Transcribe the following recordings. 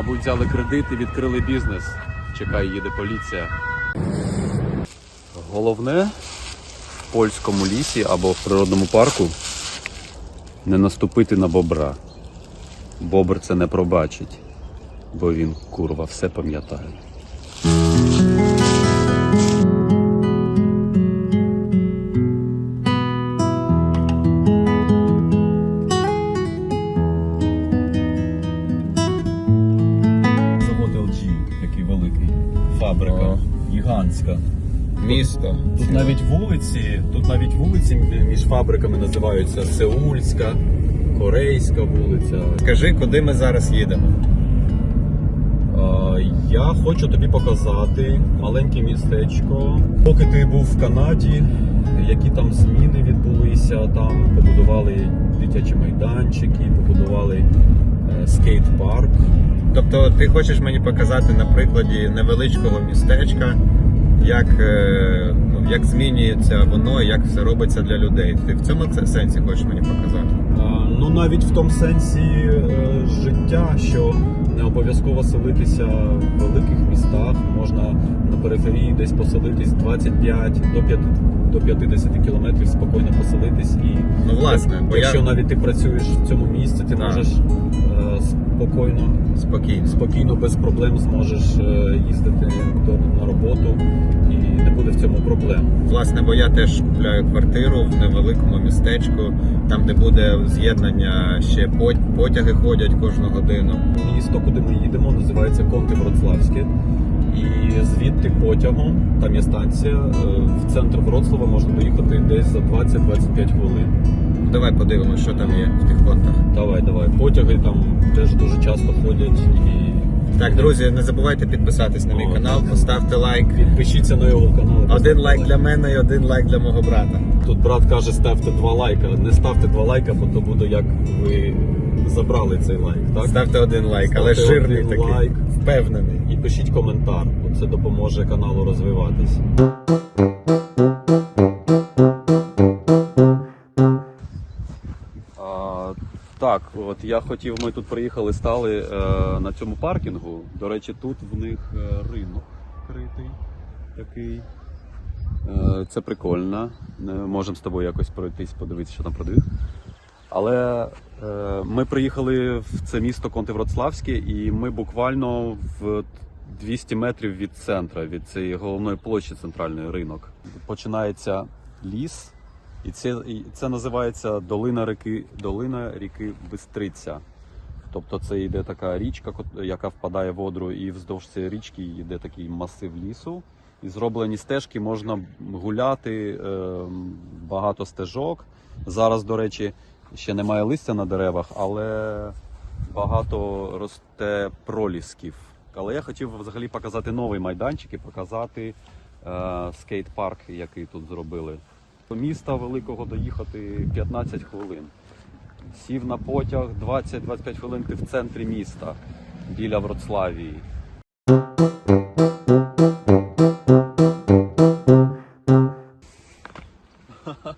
мабуть, взяли кредит і відкрили бізнес. Чекай, їде поліція. Головне в польському лісі або в природному парку не наступити на бобра. Бобр це не пробачить, бо він курва все пам'ятає. Гігантська. Місто. Тут навіть вулиці, тут навіть вулиці між фабриками називаються Сеульська, Корейська вулиця. Скажи, куди ми зараз їдемо? Я хочу тобі показати маленьке містечко. Поки ти був в Канаді, які там зміни відбулися, там побудували дитячі майданчики, побудували е, скейт-парк. Тобто, ти хочеш мені показати на прикладі невеличкого містечка, як, е, як змінюється воно, як все робиться для людей. Ти в цьому сенсі хочеш мені показати? А, Ну навіть в тому сенсі е, життя, що не обов'язково селитися в великих містах, можна на периферії десь поселитись 25 до 5, до 50 кілометрів спокійно поселитись і Ну, власне, бо якщо я навіть ти працюєш в цьому місці, ти Так. можеш е, спокійно, спокійно. спокійно, без проблем зможеш е, їздити до, на роботу і не буде в цьому проблем. Власне, бо я теж купляю квартиру в невеликому містечку, там, де буде з'єднання, ще потяги ходять кожну годину. Місто, куди ми їдемо, називається Конти Вроцлавське. І звідти потягом, там є станція, е, в центр Вроцлава можна доїхати десь за 20-25 хвилин. Давай подивимося, що там є в тих контах. Давай, давай. Потяги там теж дуже часто ходять. І Так, друзі, не забувайте підписатись на мій О, канал, так. поставте лайк. підпишіться на його канал. Один лайк для мене і один лайк для мого брата. Тут брат каже, ставте два лайка. Не ставте два лайка, бо то буде як ви забрали цей лайк. Так? Ставте один лайк, але ширний жирний один такий. лайк. Впевнений. І пишіть коментар, бо це допоможе каналу розвиватись. От я хотів, ми тут приїхали, стали е, на цьому паркінгу. До речі, тут в них е, ринок критий такий. Е, це прикольно. Е, Можемо з тобою якось пройтись, подивитися, що там продають. Але е, ми приїхали в це місто Контивроцлавське, і ми буквально в 200 метрів від центра, від цієї головної площі центральної ринок. Починається ліс, і це, і це називається долина ріки, долина ріки Бистриця. Тобто це йде така річка, яка впадає в Одру, і вздовж цієї річки йде такий масив лісу. І зроблені стежки можна гуляти, е, багато стежок. Зараз, до речі, ще немає листя на деревах, але багато росте пролісків. Але я хотів взагалі показати новий майданчик і показати е, скейт-парк, який тут зробили. До міста великого доїхати 15 хвилин. Сів на потяг 20-25 хвилин ти в центрі міста біля Вроцлавії.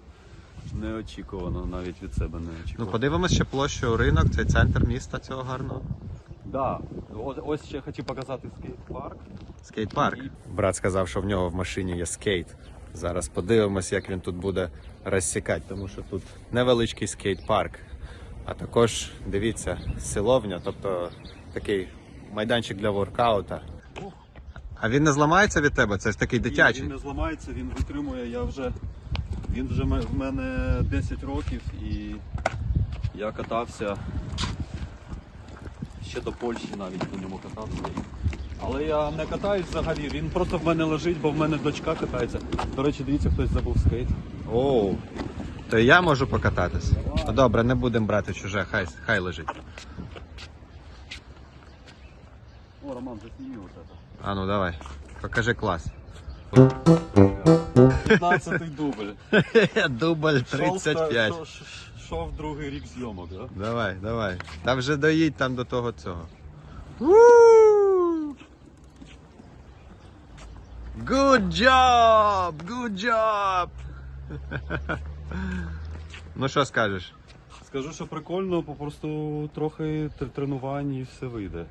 Неочікувано, навіть від себе не Ну, очікував. подивимось ще площу ринок, цей центр міста цього гарного. Да. Ось, ось ще хотів показати скейт-парк. Скейт-парк. Брат сказав, що в нього в машині є скейт. Зараз подивимось, як він тут буде розсікати, тому що тут невеличкий скейт-парк. А також дивіться, силовня, тобто такий майданчик для воркаута. А він не зламається від тебе? Це ж такий дитячий. Він не зламається, він витримує. Я вже він вже в мене 10 років і я катався ще до Польщі навіть на ньому катався. Але я не катаюсь взагалі, він просто в мене лежить, бо в мене дочка катається. До речі, дивіться, хтось забув скейт. Оу. То я можу покататись. Ну добре, не будемо брати чуже, хай, хай лежить. О, Роман, засніми вот это. А ну давай, покажи клас. 15-й дубль. Дубль Шов ста- шо- ш- Шов другий рік зйомок, да? Давай, давай. Та вже доїдь там до того цього. Good job! Good job! ну що скажеш? Скажу, що прикольно, попросту трохи тренувань і все вийде.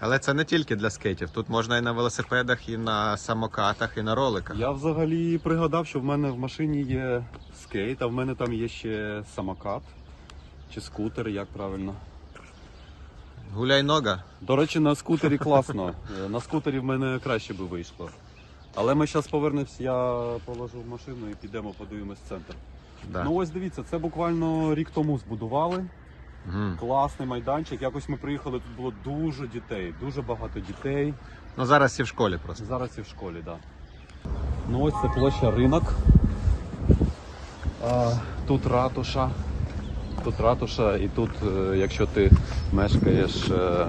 Але це не тільки для скейтів. Тут можна і на велосипедах, і на самокатах, і на роликах. Я взагалі пригадав, що в мене в машині є скейт, а в мене там є ще самокат чи скутер, як правильно. Гуляй нога. До речі, на скутері класно. Е, На скутері в мене краще би вийшло. Але ми зараз повернемось, я положу в машину і підемо подивимось центр. Да. Ну ось дивіться, це буквально рік тому збудували. Мгм. Класний майданчик. Якось ми приїхали, тут було дуже дітей, дуже багато дітей. Ну зараз всі в школі просто. Зараз і в школі, так. Да. Ну ось це площа ринок. А, тут ратуша. Тут ратуша, і тут, е, якщо ти мешкаєш е,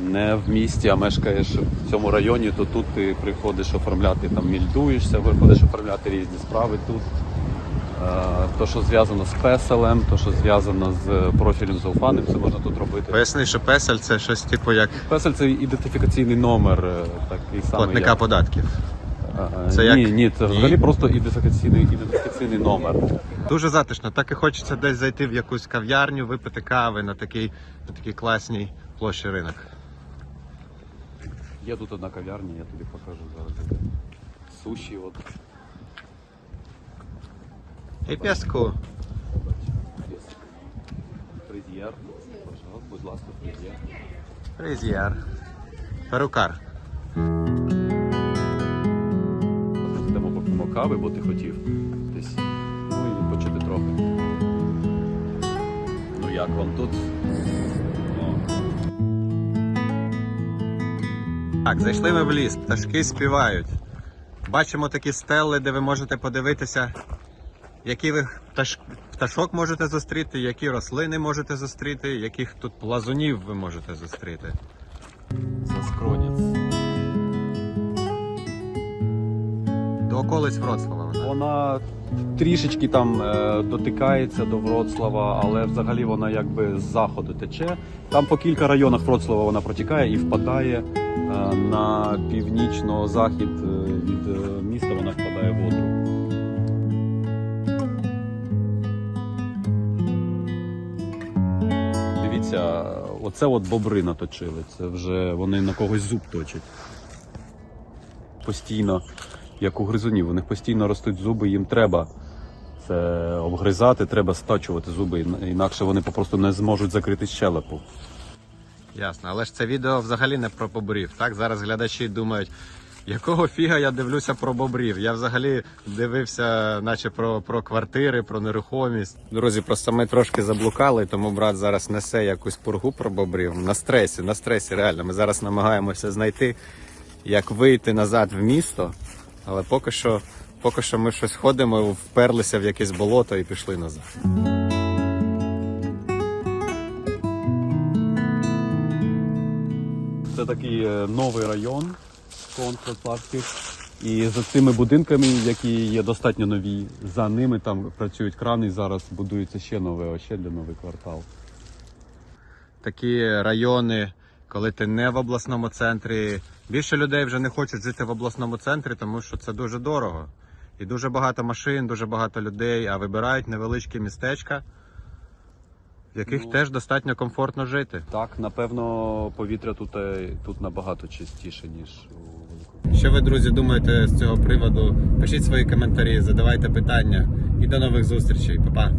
не в місті, а мешкаєш в цьому районі, то тут ти приходиш оформляти, там мільдуєшся, виходиш оформляти різні справи тут. Е, То, що зв'язано з песелем, то, що зв'язано з профілем зауфаним, це можна тут робити. Поясни, що песель це щось типу як Песель це ідентифікаційний номер, е, такий самий. платника як- податків. Це Це ні, як- ні, це Ні? взагалі просто ідентифікаційний, ідентифікаційний номер. Дуже затишно. Так і хочеться десь зайти в якусь кав'ярню, випити кави на такій, на такій класній площі ринок. Є тут одна кав'ярня, я тобі покажу зараз. Суші, от. П'яску. Фризьєр. Пожалуйста, будь ласка, фризьєр. Фрезіар. Перукар. Йдемо попимо кави, бо ти хотів десь. Ну і відпочити трохи. Ну як вам тут? Так, зайшли ми в ліс, пташки співають. Бачимо такі стели, де ви можете подивитися, які ви пташ... пташок можете зустріти, які рослини можете зустріти, яких тут плазунів ви можете зустріти. Заскронець. До околиць Вроцлава вона. Вона трішечки там е, дотикається до Вроцлава, але взагалі вона якби з заходу тече. Там по кілька районах Вроцлава вона протікає і впадає на північно-захід е, від е, міста. Вона впадає в Одру. Дивіться, оце от бобри наточили. Це вже вони на когось зуб точать. Постійно як у гризунів. У них постійно ростуть зуби, їм треба це обгризати, треба стачувати зуби, інакше вони попросту не зможуть закрити щелепу. Ясно, але ж це відео взагалі не про бобрів. Так, зараз глядачі думають, якого фіга я дивлюся про бобрів. Я взагалі дивився, наче про, про квартири, про нерухомість. Друзі, просто ми трошки заблукали, тому брат зараз несе якусь пургу про бобрів. На стресі, на стресі, реально. Ми зараз намагаємося знайти, як вийти назад в місто, але поки що, поки що ми щось ходимо, вперлися в якесь болото і пішли назад. Це такий е, новий район Контрацлавський. І за цими будинками, які є достатньо нові, за ними там працюють крани. і Зараз будується ще нове, ще для новий квартал. такі райони, коли ти не в обласному центрі. Більше людей вже не хочуть жити в обласному центрі, тому що це дуже дорого. І дуже багато машин, дуже багато людей, а вибирають невеличкі містечка, в яких Ну. теж достатньо комфортно жити. Так, напевно, повітря тут, е, тут набагато чистіше, ніж у великому. Що ви, друзі, думаєте з цього приводу? Пишіть свої коментарі, задавайте питання і до нових зустрічей. Па-па!